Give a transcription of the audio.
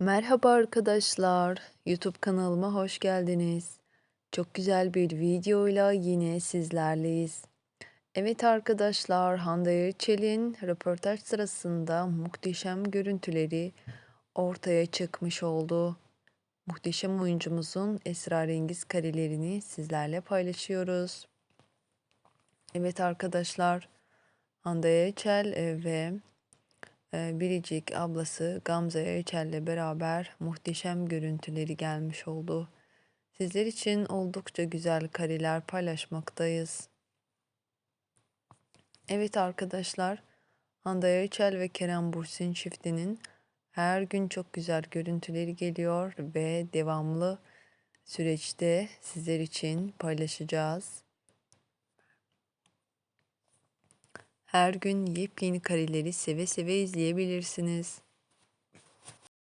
Merhaba arkadaşlar, YouTube kanalıma hoş geldiniz. Çok güzel bir videoyla yine sizlerleyiz. Evet arkadaşlar, Hande Erçel'in röportaj sırasında muhteşem görüntüleri ortaya çıkmış oldu. Muhteşem oyuncumuzun esrarengiz karelerini sizlerle paylaşıyoruz. Evet arkadaşlar, Hande Erçel e, ve Biricik ablası Gamze Erçel'le beraber muhteşem görüntüleri gelmiş oldu. Sizler için oldukça güzel kareler paylaşmaktayız. Evet arkadaşlar, Hande Erçel ve Kerem Bürsin çiftinin her gün çok güzel görüntüleri geliyor ve devamlı süreçte sizler için paylaşacağız. Her gün yepyeni kareleri seve seve izleyebilirsiniz.